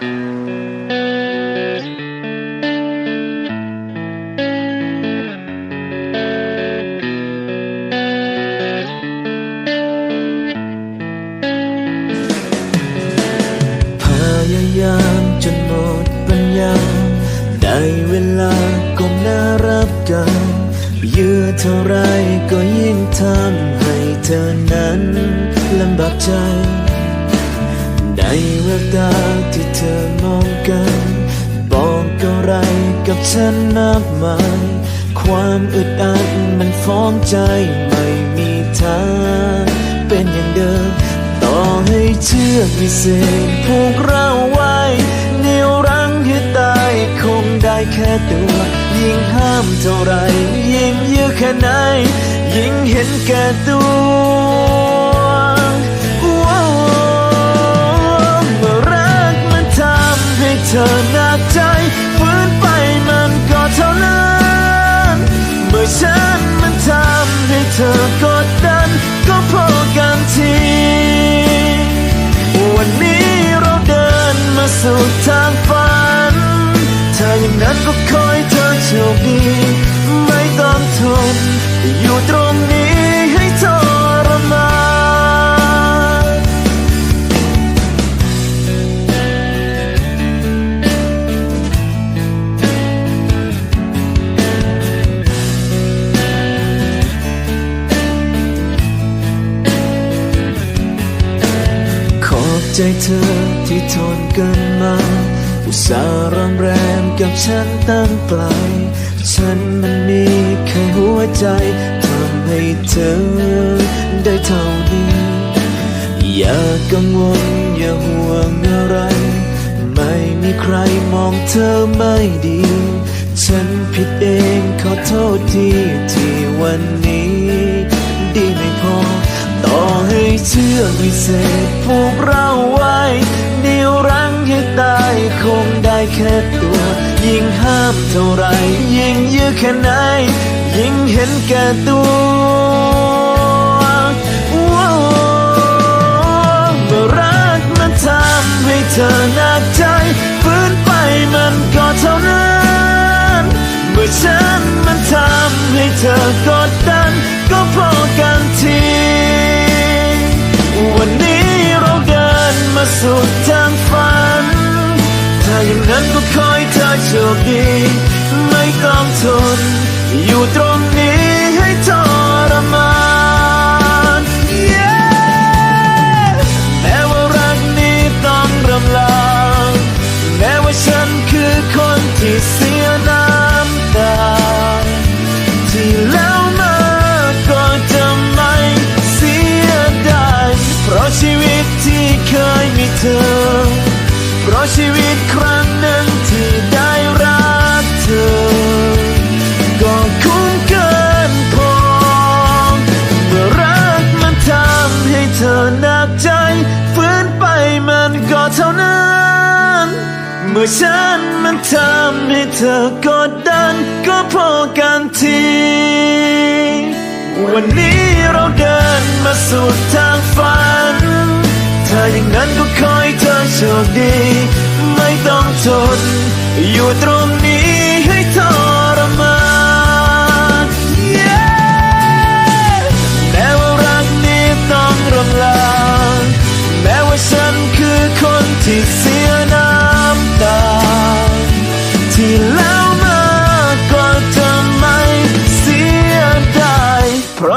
ก้มหน้ารับกันเยื่อเท่าไรก็ยิ่งทำให้เธอนั้นลำบากใจ ในแววตาที่เธอมองกันบอกอะไรกับฉันมากมาย ความอึดอัดมันฟ้องใจไม่มีทางเป็นอย่างเดิม ต่อให้เชือกวิเศษผูกเราไว้เหนียวรั้งให้ตายคงได้แค่ตัว ยิ่งห้ามเท่าไร ยิ่งยื้อแค่ไหน ยิ่งเห็นแก่ตัวว้ นั้นก็คอยเธอโชคดี ไม่ต้องทนอยู่ตรงนี้ให้ทรมานขอบใจเธอที่ทนกันมา อุตส่าห์รำแรมกับฉันตั้งไกล ฉันมันมีแค่หัวใจทำให้เธอได้เท่านี้ อย่ากังวลอย่าห่วงอะไร ไม่มีใครมองเธอไม่ดี ฉันผิดเองขอโทษทีที่วันนี้ ดีไม่พอ ต่อให้เชื่อกวิเศษผูกเราไว้เหนียวรั ให้ตายคงได้แค่ตัว ยิ่งห้ามเท่าไรยิ่งยื้อแค่ไหน ยิ่งเห็นแก่ตัวว้าวเมื่อรักมันทำให้เธอหนักใจฝืนไปมันก็เท่านั้น เมื่อฉันมันทำให้เธอก็ คดี ไม่ต้องทน อยู่ตรงนี้ให้ทรมาน Yeah แม้ว่ารักนี้ต้องรำลาแม้ว่าฉันคือคนที่เสียน้ำตา ที่แล้วมาก็จะไม่เสียดายเพราะชีวิตที่เคยมีเธอ เพราะชีวิตใคร เมื่อฉันมันทำให้เธอกดดันก็พอกันที วันนี้เราเดินมาสู่ทางฝัน ถ้าอย่างนั้นก็คอยเธอโชคดี ไม่ต้องทน อยู่ตรงนี้ให้ทรมาน Yeah แม้ว่ารักนี้ต้องรำลา แม้ว่าฉันคือคนที่